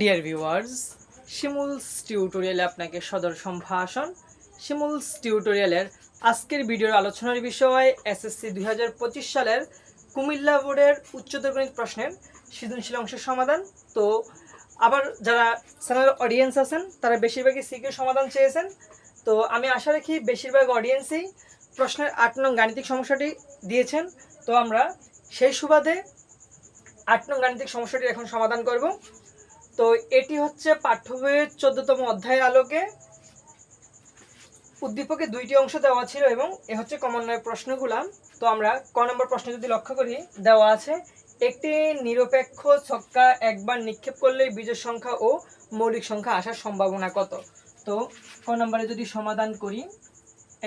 Dear viewers শিমুলস টিউটোরিয়ালে আপনাকে সদর সম্ভাষণ। শিমুলস টিউটোরিয়ালের আজকের ভিডিওর আলোচনার বিষয় এসএসসি দুই হাজার পঁচিশ সালের কুমিল্লা বোর্ডের উচ্চতর গণিত প্রশ্নের সৃজনশীল অংশের সমাধান। তো আবার যারা চ্যানেল অডিয়েন্স আছেন, তারা বেশিরভাগই সিকের সমাধান চেয়েছেন। তো আমি আশা রাখি বেশিরভাগ অডিয়েন্সই প্রশ্নের আট নং গাণিতিক সমস্যাটি দিয়েছেন। তো আমরা সেই সুবাদে আট নং গাণিতিক সমস্যাটির এখন সমাধান করব। তো এটি হচ্ছে পাঠ্য বইয়ের চোদ্দতম অধ্যায়ের আলোকে। উদ্দীপকে দুইটি অংশ দেওয়া ছিল এবং এ হচ্ছে কমন্বয় প্রশ্নগুলা। তো আমরা ক নম্বর প্রশ্ন যদি লক্ষ্য করি, দেওয়া আছে, একটি নিরপেক্ষ ছক্কা একবার নিক্ষেপ করলে বীজের সংখ্যা ও মৌলিক সংখ্যা আসার সম্ভাবনা কত? তো ক নম্বরে যদি সমাধান করি,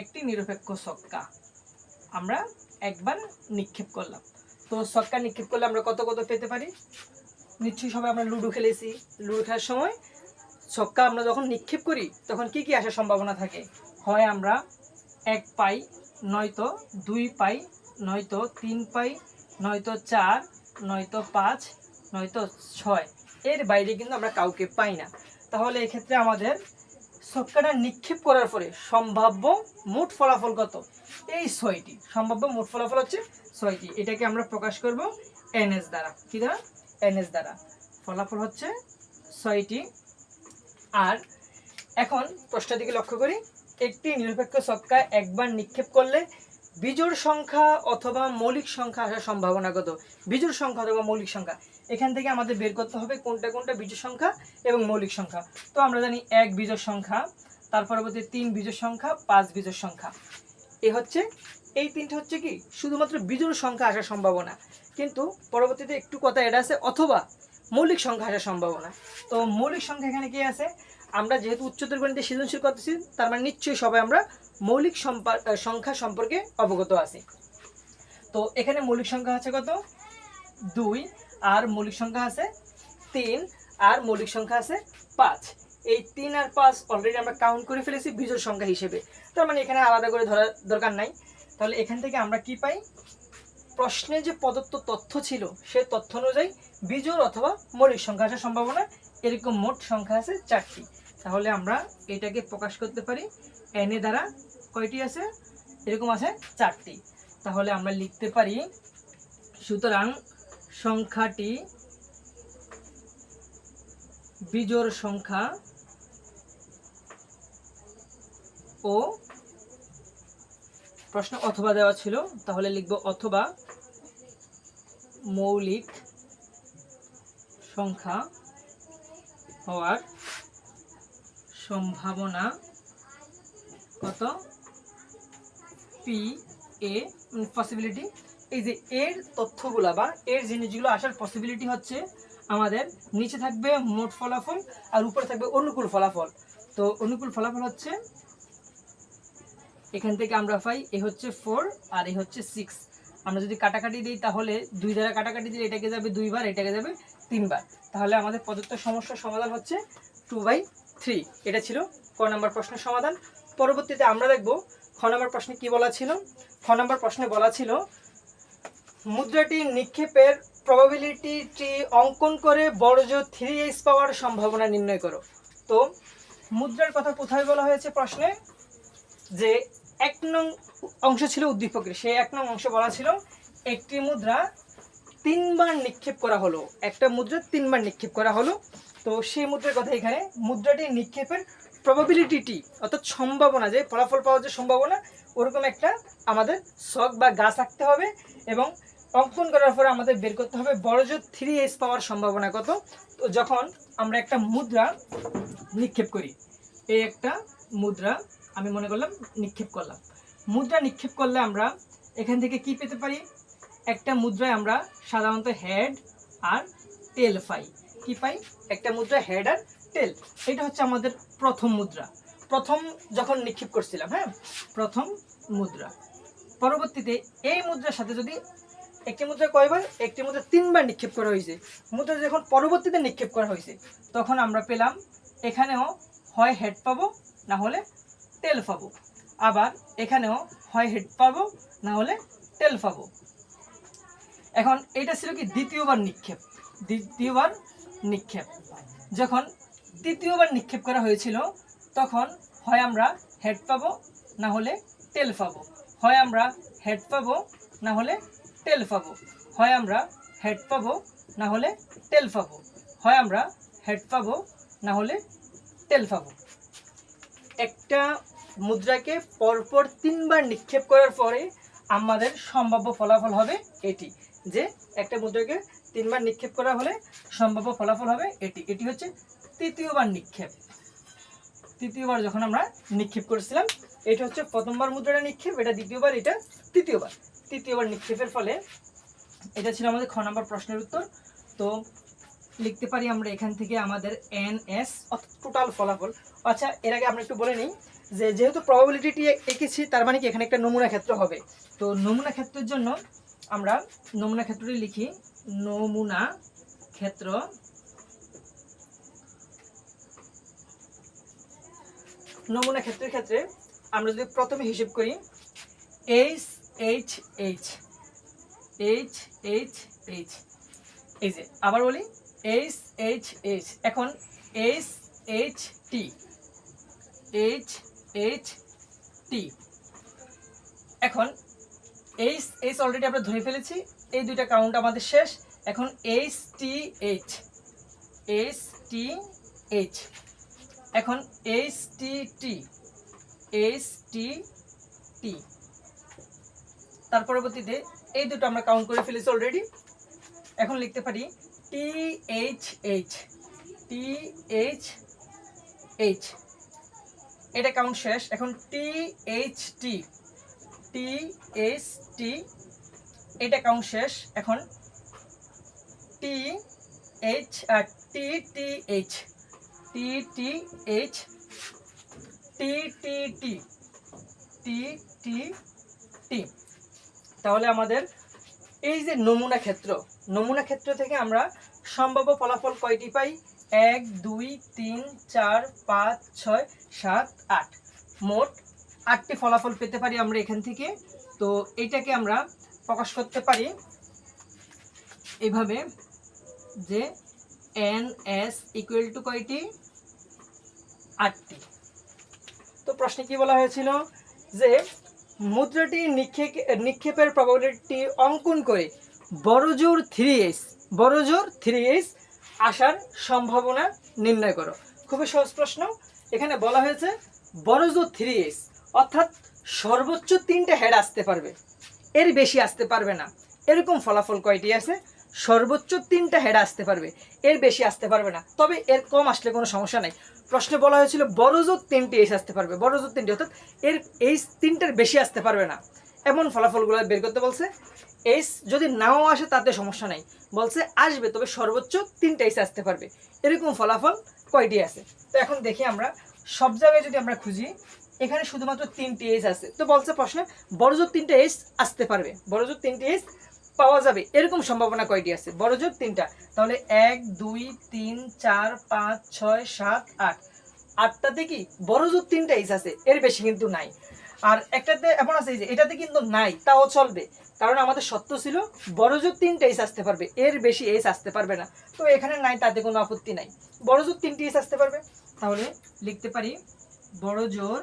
একটি নিরপেক্ষ ছক্কা আমরা একবার নিক্ষেপ করলাম। তো ছক্কা নিক্ষেপ করলে আমরা কত কত পেতে পারি? নিশ্চয়ই সবাই আমরা লুডো খেলেছি। লুডো খেলার সময় ছক্কা আমরা যখন নিক্ষেপ করি, তখন কি কি আসার সম্ভাবনা থাকে? হয় আমরা এক পাই, নয়তো দুই পাই, নয়তো তিন পাই, নয়তো চার, নয়তো পাঁচ, নয়তো ছয়। এর বাইরে কিন্তু আমরা কাউকে পাই না। তাহলে এক্ষেত্রে আমাদের ছক্কাটা নিক্ষেপ করার পরে সম্ভাব্য মোট ফলাফল কত? এই ছয়টি। সম্ভাব্য মোট ফলাফল হচ্ছে ছয়টি। এটাকে আমরা প্রকাশ করব এনএস দ্বারা। কি দ্বারা? এনএস দ্বারা। ফলাফল হচ্ছে ছয়টি। আর এখন প্রশ্নের দিকে লক্ষ্য করি। একটি নিরপেক্ষ ছক্কা একবার নিক্ষেপ করলে বিজোড় সংখ্যা অথবা মৌলিক সংখ্যা আসার সম্ভাবনা কত? বিজোড় সংখ্যা অথবা মৌলিক সংখ্যা। এখান থেকে আমাদের বের করতে হবে কোনটা কোনটা বিজোড় সংখ্যা এবং মৌলিক সংখ্যা। তো আমরা জানি এক বিজোড় সংখ্যা, তার পরবর্তী তিন বিজোড় সংখ্যা, পাঁচ বিজোড় সংখ্যা। এ হচ্ছে এই তিনটে হচ্ছে কি, শুধুমাত্র বিজোড় সংখ্যা আসার সম্ভাবনা। কিন্তু পরবর্তীতে একটু কথা এটা আছে, অথবা মৌলিক সংখ্যা আসার সম্ভাবনা। তো মৌলিক সংখ্যা এখানে কি আছে? আমরা যেহেতু উচ্চতর গণিতে সৃজনশীল করতেছি, তার মানে নিশ্চয়ই সবাই আমরা মৌলিক সংখ্যা সম্পর্কে অবগত আছি। তো এখানে মৌলিক সংখ্যা আছে কত? দুই, আর মৌলিক সংখ্যা আছে তিন, আর মৌলিক সংখ্যা আছে পাঁচ। এই তিন আর পাঁচ অলরেডি আমরা কাউন্ট করে ফেলেছি বিজোড় সংখ্যা হিসেবে। তার মানে এখানে আলাদা করে ধরার দরকার নাই। তাহলে এখান থেকে আমরা কি পাই? প্রশ্নে যে প্রদত্ত তথ্য ছিল, সেই তথ্য অনুযায়ী বিজোড় অথবা মৌলিক সংখ্যা আসার সম্ভাবনা। এরকম মোট সংখ্যা আছে চারটি। তাহলে আমরা এটাকে প্রকাশ করতে পারি। এন দ্বারা কয়টি আছে? এরকম আছে চারটি। তাহলে আমরা লিখতে পারি, সুতরাং সংখ্যাটি বিজোড় সংখ্যা ও প্রশ্ন অথবা দেওয়া ছিল, তাহলে লিখব অথবা মৌলিক সংখ্যা হওয়ার সম্ভাবনা কত? পি এ পসিবিলিটি এই যে এর তথ্যগুলা বা এর জিনিসগুলো আসার পসিবিলিটি হচ্ছে আমাদের নিচে থাকবে মোট ফলাফল আর উপরে থাকবে অনুকূল ফলাফল। তো অনুকূল ফলাফল হচ্ছে এখান থেকে আমরা পাই, এ হচ্ছে ফোর আর এ হচ্ছে সিক্স আমরা যদি কাটাকাটি দিই, তাহলে দুই দ্বারা কাটাকাটি দিলে এটাকে যাবে দুইবার, এটাকে যাবে তিনবার। তাহলে আমাদের প্রদত্ত সমস্যার সমাধান হচ্ছে টু বাই থ্রি এটা ছিল ক নম্বর প্রশ্নের সমাধান। পরবর্তীতে আমরা দেখব খ নম্বর প্রশ্নে কি বলা ছিল। খ নম্বর প্রশ্নে বলা ছিল, মুদ্রাটি নিক্ষেপের প্রবাবিলিটিটি অঙ্কন করে বড়জ থ্রি এক্স পাওয়ার সম্ভাবনা নির্ণয় করো। তো, মুদ্রার কথা কোথায় বলা হয়েছে প্রশ্নে? যে এক নং অংশ ছিল উদ্দীপকের সেই এক নং অংশ বলা ছিল একটি মুদ্রা তিনবার নিক্ষেপ করা হলো। একটা মুদ্রা তিনবার নিক্ষেপ করা হলো। তো সেই মুদ্রার কথা এখানে, মুদ্রাটি নিক্ষেপের প্রবাবিলিটিটি অর্থাৎ সম্ভাবনা, যে ফলাফল পাওয়ার যে সম্ভাবনা, ওরকম একটা আমাদের শখ বা গাছ আঁকতে হবে এবং অঙ্কন করার পরে আমাদের বের করতে হবে বড়জোর থ্রি এস পাওয়ার সম্ভাবনা কত। তো যখন আমরা একটা মুদ্রা নিক্ষেপ করি, এই একটা মুদ্রা আমি মনে করলাম নিক্ষেপ করলাম। মুদ্রা নিক্ষেপ করলে আমরা এখান থেকে কি পেতে পারি? একটা মুদ্রায় আমরা সাধারণত হেড আর টেল পাই। কি পাই? একটা মুদ্রা হেড আর টেল এটা হচ্ছে আমাদের প্রথম মুদ্রা। প্রথম যখন নিক্ষেপ করছিলাম হ্যাঁ? প্রথম মুদ্রা। পরবর্তীতে এই মুদ্রার সাথে যদি একটি মুদ্রা কয়বার, একটি মুদ্রা তিনবার নিক্ষেপ করা হয়েছে। মুদ্রা যখন পরবর্তীতে নিক্ষেপ করা হয়েছে, তখন আমরা পেলাম এখানেও হয় হেড পাবো, না হলে টেল পাবো। আবার এখানেও হয় হেড পাবো, না হলে টেল পাবো। এখন এটা ছিল কি দ্বিতীয়বার নিক্ষেপ। দ্বিতীয়বার নিক্ষেপ। যখন তৃতীয়বার নিক্ষেপ করা হয়েছিল, তখন হয় আমরা হেড পাবো, না হলে টেল পাবো। হয় আমরা হেড পাবো, না হলে টেল পাবো। হয় আমরা হেড পাবো, না হলে টেল পাবো। হয় আমরা হেড পাবো, না হলে টেল পাবো। একটা মুদ্রাকে পরপর তিনবার নিক্ষেপ করার পরে আমাদের সম্ভাব্য ফলাফল হবে এটি। যে একটা মুদ্রাকে তিনবার নিক্ষেপ করা হলে সম্ভাব্য ফলাফল হবে এটি। এটি হচ্ছে তৃতীয়বার নিক্ষেপ। তৃতীয়বার যখন আমরা নিক্ষেপ করেছিলাম, এটা হচ্ছে প্রথমবার মুদ্রাটা নিক্ষেপ, এটা দ্বিতীয়বার, এটা তৃতীয়বার। তৃতীয়বার নিক্ষেপের ফলে এটা ছিল আমাদের খ নম্বর প্রশ্নের উত্তর। তো লিখতে পারি আমরা এখান থেকে আমাদের এন এস টোটাল ফলাফল। আচ্ছা এর আগে আমরা একটু বলে নিই যে যেহেতু প্রবাবিলিটি এঁকেছি, তার মানে কি এখানে একটা নমুনা ক্ষেত্র হবে। তো নমুনা ক্ষেত্রের জন্য আমরা নমুনা ক্ষেত্রটি লিখি, নমুনা ক্ষেত্র নমুনা ক্ষেত্রের ক্ষেত্রে আমরা যদি প্রথমে হিসেব করি H H H H H H এই যে আবার বলি এইচ এইচ এইচ এখন H H T H H T এখন এইচ এইচ অলরেডি আমরা ধরে ফেলেছি। এই দুইটা কাউন্ট আমাদের শেষ। এখন H T H H T H এখন H T T H T T তার পরবর্তীতে এই দুটো আমরা কাউন্ট করে ফেলেছি অলরেডি এখন লিখতে পারি T H H T H H এটা কাউন্ট শেষ। এখন T H T T H টি এটা কাউন্ট শেষ। এখন টি এইচ আর T T H T T H T T T T T T তাহলে আমাদের এই যে নমুনা ক্ষেত্র নমুনা ক্ষেত্র থেকে আমরা সম্ভাব্য ফলাফল কয়টি পাই? এক, দুই, তিন, চার, পাঁচ, ছয়, সাত, আট। মোট আটটি ফলাফল পেতে পারি আমরা এখান থেকে। তো এটাকে আমরা প্রকাশ করতে পারি এভাবে যে এন এস ইকুয়াল টু কয়টি? আটটি। তো প্রশ্নে কি বলা হয়েছিল? যে মুদ্রাটি নিক্ষেপ, নিক্ষেপের প্রবাবিলিটি অঙ্কন করে বড়জোর থ্রি এইচ বড়জোর থ্রি এইচ আসার সম্ভাবনা নির্ণয় করো। খুবই সহজ প্রশ্ন। এখানে বলা হয়েছে বড়জোর থ্রি এইচ অর্থাৎ সর্বোচ্চ তিনটে হেড আসতে পারবে। এর বেশি আসতে পারবে না। এরকম ফলাফল কয়টি আছে? সর্বোচ্চ তিনটা হেড আসতে পারবে। এর বেশি আসতে পারবে না। তবে এর কম আসলে কোনো সমস্যা নাই। প্রশ্নে বলা হয়েছিল, বড় জোর তিনটি এস আসতে পারবে। বড় জোর তিনটি, অর্থাৎ এর এই তিনটার বেশি আসতে পারবে না। এমন ফলাফলগুলো বের করতে বলছে এইস যদি নাও আসে তাতে সমস্যা নাই। বলছে আসবে, তবে সর্বোচ্চ তিনটা এস আসতে পারবে। এরকম ফলাফল কয়টি আছে? তো এখন দেখি আমরা, সব জায়গায় যদি আমরা খুঁজি, এখানে শুধুমাত্র তিনটি এস আছে। তো বলছে প্রশ্নে, বড়জোর তিনটে এস আসতে পারবে। বড়জোর তিনটি এস পাওয়া যাবে। এরকম সম্ভাবনা কয়টি আছে? বড়জোর তিনটা। তাহলে এক, দুই, তিন, চার, পাঁচ, ছয়, সাত, আট। আটটাতে কি বড়জোর তিনটা এস আছে? এর বেশি কিন্তু নাই। আর একটাতে এমন আছে যে, এটাতে কিন্তু নাই, তাও চলবে। কারণ আমাদের সত্য ছিল, বড়জোর তিনটা এস আসতে পারবে, এর বেশি এস আসতে পারবে না। তো এখানে নাই, তাতে কোনো আপত্তি নাই। বড়জোর তিনটি এস আসতে পারবে। তাহলে লিখতে পারি, বড়জোর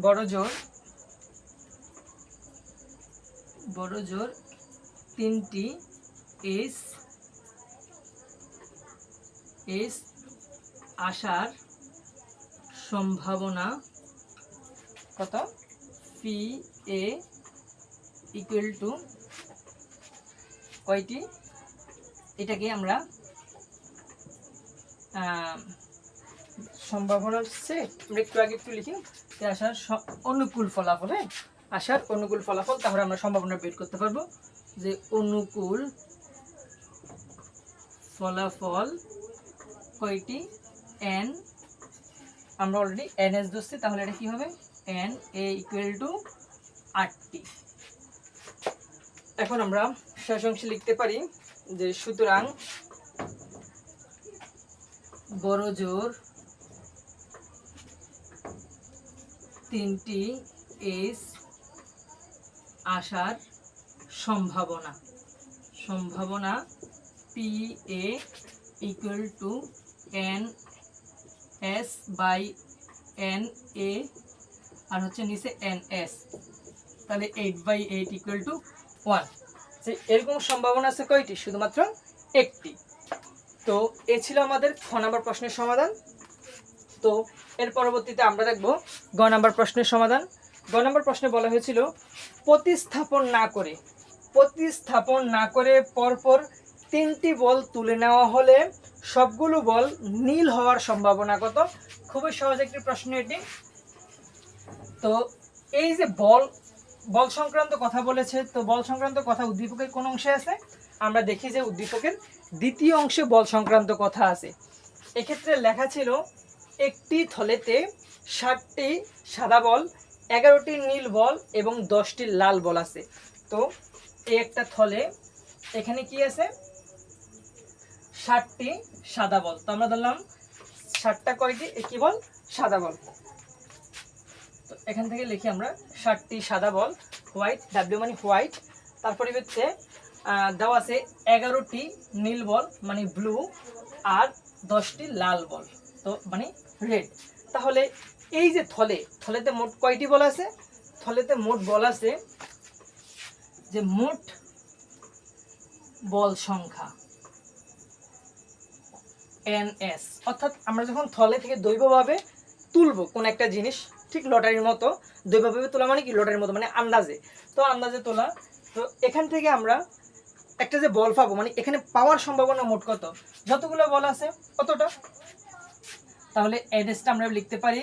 বড়জোর বড়জোর তিনটি এস এস আসার সম্ভাবনা কত? পি এ ইকুয়াল টু কয়টি? এটাকে আমরা সম্ভাবনার সেট আমরা একটু আগে একটু লিখি, যে আসার অনুকূল ফলাফল হ্যাঁ? আসার অনুকূল ফলাফল, তাহলে আমরা সম্ভাবনা বের করতে পারব, যে অনুকূল ফলাফল কয়টি? এন আমরা অলরেডি এন এস ধরছি, তাহলে এটা কি হবে? এন এ ইকুয়াল টু আটটি এখন আমরা শেষ অংশে লিখতে পারি যে সুতরাং বড় জোর তিনটি এস আসার সম্ভাবনা। সম্ভাবনা P A equal to N S by N A আর হচ্ছে নিচে এন এস। তাহলে eight by eight equal to one যে এরকম সম্ভাবনা আছে কয়টি? শুধুমাত্র একটি। তো এ ছিল আমাদের খ নাম্বার প্রশ্নের সমাধান। তো এর পরবর্তীতে আমরা দেখব গ নাম্বার প্রশ্নের সমাধান। গ নাম্বার প্রশ্নে বলা হয়েছিল, প্রতিস্থাপন না করে, প্রতিস্থাপন না করে পরপর তিনটি বল তুলে নেওয়া হলে সবগুলো বল নীল হওয়ার সম্ভাবনা কত? খুবই সহজ একটি প্রশ্ন এটি। তো এই যে বল বল সংক্রান্ত কথা বলেছে, তো বল সংক্রান্ত কথা উদ্দীপকের কোন অংশে আছে? আমরা দেখি যে উদ্দীপকের দ্বিতীয় অংশে বল সংক্রান্ত কথা আছে। এক্ষেত্রে লেখা ছিল, একটি থলেতে ষাটটি সাদা বল, এগারোটি নীল বল এবং দশটি লাল বল আছে। তো এই একটা থলে, এখানে কি আছে? ষাটটি সাদা বল। তো আমরা ধরলাম, ষাটটা কয়টি? এ কি বল, সাদা বল। তো এখান থেকে লিখি আমরা ষাটটি সাদা বল হোয়াইট ডাব্লিউ মানে হোয়াইট তার পরিবর্তে দেওয়া আছে এগারোটি নীল বল মানে ব্লু আর দশটি লাল বল, তো মানে রেড তাহলে এই যে থলে, থলেতে মোট কয়টি বল আছে? থলেতে মোট বল আছে যে মোট বল সংখ্যা এন এস অর্থাৎ আমরা যখন থলে থেকে দৈবভাবে তুলবো কোন একটা জিনিস ঠিক লটারির মতো, দৈবভাবে তোলা মানে কি? লটারির মতো মানে আন্দাজে। তো আন্দাজে তোলা, তো এখান থেকে আমরা একটা যে বল পাবো মানে এখানে পাওয়ার সম্ভাবনা মোট কত? যতগুলো বল আছে কতটা তাহলে অ্যাড্রেসটা আমরা লিখতে পারি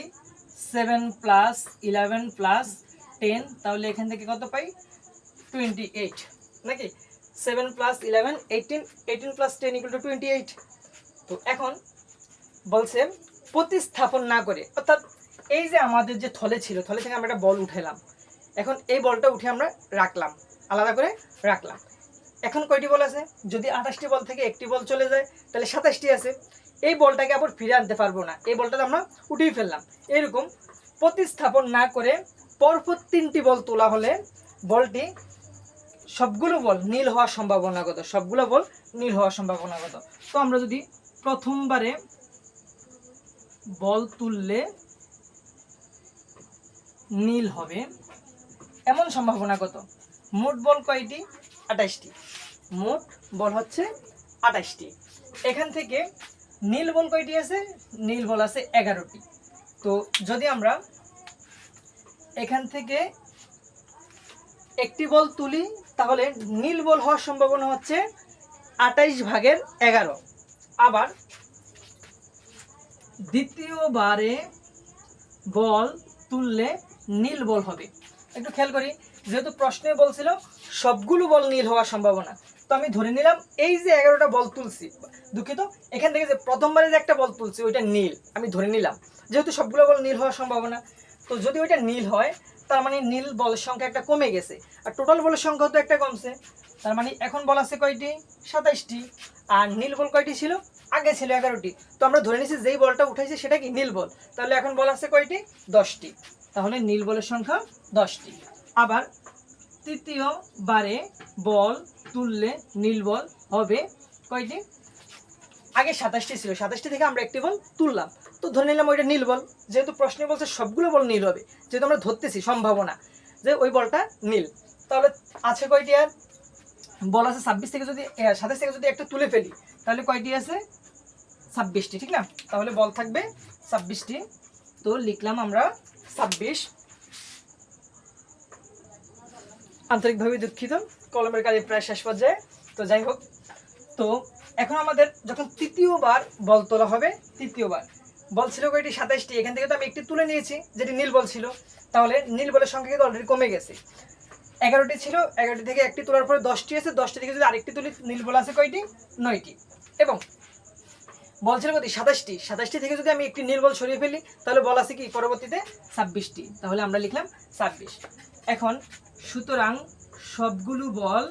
seven plus eleven plus ten তাহলে এখান থেকে কত পাই? টোয়েন্টি এইট নাকি? Seven plus eleven eighteen eighteen plus ten equal to twenty eight তো এখন বলছে প্রতিস্থাপন না করে, অর্থাৎ এই যে আমাদের যে থলে ছিল, থলে থেকে আমরা একটা বল উঠেলাম। এখন এই বলটা উঠে আমরা রাখলাম, আলাদা করে রাখলাম। এখন কয়টি বল আছে? যদি আঠাশটি বল থেকে, একটি বল চলে যায়, তাহলে সাতাশটি আছে। এই বলটাকে আবার ফিরে আনতে পারব না। এই বলটা আমরা উঠিয়ে ফেললাম। এরকম প্রতিস্থাপন না করে পরপর তিনটি বল তোলা হলে বলটি সবগুলো বল নীল হওয়ার সম্ভাবনা কত? সবগুলো বল নীল হওয়ার সম্ভাবনা কত? তো আমরা যদি প্রথমবারে বল তুললে নীল হবে। এমন সম্ভাবনা কত? মোট বল কয়টি? আঠাশটি। মোট বল হচ্ছে আঠাশটি। এখান থেকে নীল বল কয়টি আছে? নীল বল আছে এগারোটি। তো যদি আমরা এখান থেকে একটি বল তুলি, তাহলে নীল বল হওয়ার সম্ভাবনা হচ্ছে আঠাইশ ভাগের এগারো। আবার দ্বিতীয়বারে বল তুললে নীল বল হবে। একটু খেয়াল করি, যেহেতু প্রশ্নে বলছিল সবগুলো বল নীল হওয়ার সম্ভাবনা। তো আমি ধরে নিলাম, এই যে এগারোটা বল তুলছি, দুঃখিত, এখান থেকে যে প্রথমবারে যে একটা বল তুলছি, ওইটা নীল, আমি ধরে নিলাম। যেহেতু সবগুলো বল নীল হওয়ার সম্ভাবনা, তো যদি ওইটা নীল হয়, তার মানে নীল বলের সংখ্যা একটা কমে গেছে। আর টোটাল বলের সংখ্যা তো একটা কমছে, তার মানে এখন বল আছে কয়টি? সাতাইশটি। আর নীল বল কয়টি ছিল? আগে ছিল এগারোটি। তো আমরা ধরে নিছি যেই বলটা উঠেছি সেটা কি নীল বল? তাহলে এখন বল আছে কয়টি? দশটি। তাহলে নীল বলের সংখ্যা দশটি। আবার তৃতীয়বারে বল তুললে নীল বল হবে কয়টি? আগে সাতাশটি ছিল, সাতাশটি থেকে আমরা একটি বল তুললাম। তো ধরে নিলাম ওইটা নীল বল। যেহেতু প্রশ্নে বলছে সবগুলো বল নীল হবে, যেহেতু আমরা ধরতেছি সম্ভাবনা যে ওই বলটা নীল। তাহলে আছে কয়টি আর? বল আছে ছাব্বিশ থেকে যদি সাতাশ থেকে যদি একটা তুলে ফেলি, তাহলে কয়টি আছে? ছাব্বিশটি, ঠিক না? তাহলে বল থাকবে ছাব্বিশটি। তো লিখলাম আমরা ছাব্বিশ। আন্তরিকভাবে দুঃখিত, কলমের কাজে প্রায় শেষ পর্যায়ে। তো যাই হোক, তো এখন আমাদের যখন তৃতীয়বার বল তোলা হবে, তৃতীয়বার। বল ছিল কয়টি? সাতাইশটি। এখান থেকে তো আমি একটি তুলে নিয়েছি, যেটি নীল বল ছিল। তাহলে নীল বলের সংখ্যা কিন্তু অলরেডি কমে গেছে। এগারোটি ছিল, এগারোটি থেকে একটি তোলার পরে দশটি আছে। দশটি থেকে যদি আরেকটি তুলি, নীল বল আছে কয়টি? নয়টি। এবং বল ছিল কত সাতাশটি। সাতাশটি থেকে যদি আমি একটি নীল বল সরিয়ে ফেলি, তাহলে বল আছে কি? পরবর্তীতে ছাব্বিশটি। তাহলে আমরা লিখলাম ছাব্বিশ। এখন সুতরাং সবগুলো বল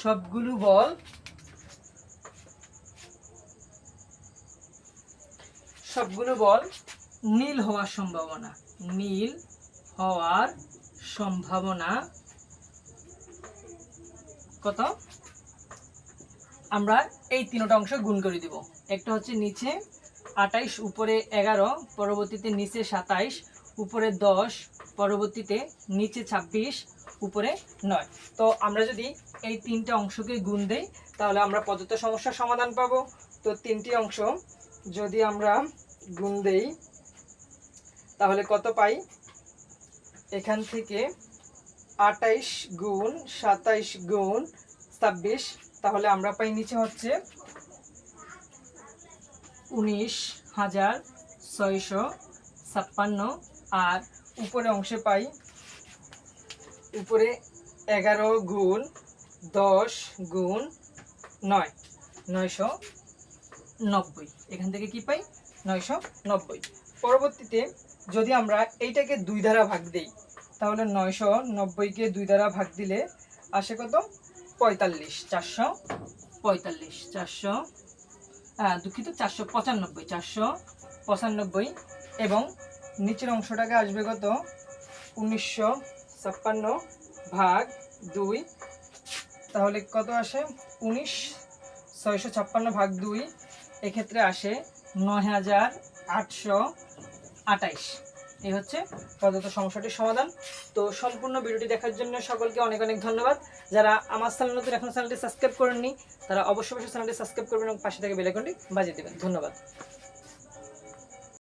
সবগুলো বল সবগুলো বল নীল হওয়ার সম্ভাবনা। নীল হওয়ার সম্ভাবনা কত? আমরা এই তিনটা অংশ গুণ করে দিব। একটা হচ্ছে নিচে আটাইশ, উপরে এগারো, পরবর্তীতে নিচে সাতাইশ, উপরে দশ, পরবর্তীতে নিচে ছাব্বিশ, উপরে নয়। তো আমরা যদি এই তিনটে অংশকে গুণ দেই, তাহলে আমরা পদ্ধত সমস্যার সমাধান পাবো। তো তিনটি অংশ যদি আমরা গুণ দেই, তাহলে কত পাই? এখান থেকে আটাইশ গুণ সাতাইশ গুণ ছাব্বিশ, তাহলে আমরা পাই নিচে হচ্ছে উনিশ হাজার ছয়শো ছাপ্পান্ন আর উপরে অংশে পাই। উপরে এগারো গুণ দশ গুণ নয়, নয়শো নব্বই। এখান থেকে কি পাই? নয়শো নব্বই। পরবর্তীতে যদি আমরা এইটাকে দুই দ্বারা ভাগ দিই, তাহলে নয়শো নব্বইকে দুই দ্বারা ভাগ দিলে আসে কত? পঁয়তাল্লিশ, চারশো পঁয়তাল্লিশ, চারশো দুঃখিত, চারশো পঁচানব্বই চারশো পঁচানব্বই এবং নিচের অংশটাকে আসবে কত? উনিশশো ছাপ্পান্ন ভাগ দুই। তাহলে কত আসে? উনিশ, ছয়শো ছাপ্পান্ন ভাগ দুই। এক্ষেত্রে আসে নয় হাজার আটশো আটাইশ এই হচ্ছে প্রদত্ত সমস্যাটির সমাধান। তো সম্পূর্ণ ভিডিওটি দেখার জন্য সকলকে অনেক অনেক ধন্যবাদ। যারা আমার চ্যানেল নতুন, এখন চ্যানেলটি সাবস্ক্রাইব করেননি, তারা অবশ্যই অবশ্যই চ্যানেলটি সাবস্ক্রাইব করবেন এবং পাশে থেকে বেলাইকনটি বাজিয়ে দেবেন। ধন্যবাদ।